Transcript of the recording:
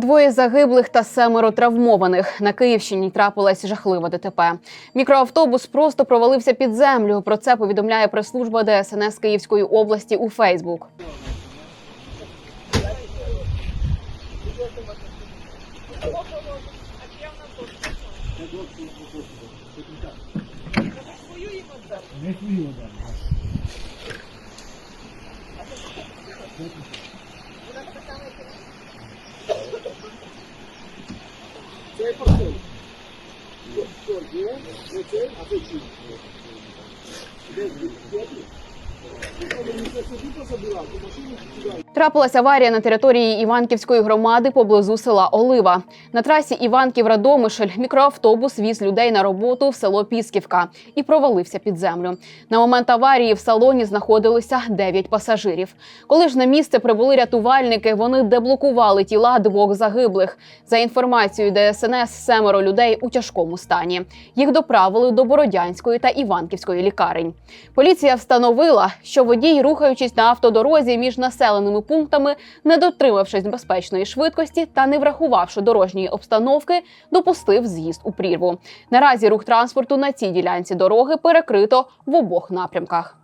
Двоє загиблих та семеро травмованих. На Київщині трапилась жахлива ДТП. Мікроавтобус просто провалився під землю. Про це повідомляє прес-служба ДСНС Київської області у Фейсбук. Sei pastor. Pastor, eu sei, afetivo. Desde sempre. Трапилась аварія на території Іванківської громади поблизу села Олива. На трасі Іванків-Радомишль мікроавтобус віз людей на роботу в село Пісківка і провалився під землю. На момент аварії в салоні знаходилися 9 пасажирів. Коли ж на місце прибули рятувальники, вони деблокували тіла двох загиблих. За інформацією ДСНС, семеро людей у тяжкому стані. Їх доправили до Бородянської та Іванківської лікарень. Поліція встановила, що водій, рухаючись на автодорозі між населеними пунктами, не дотримавшись безпечної швидкості та не врахувавши дорожньої обстановки, допустив з'їзд у прірву. Наразі рух транспорту на цій ділянці дороги перекрито в обох напрямках.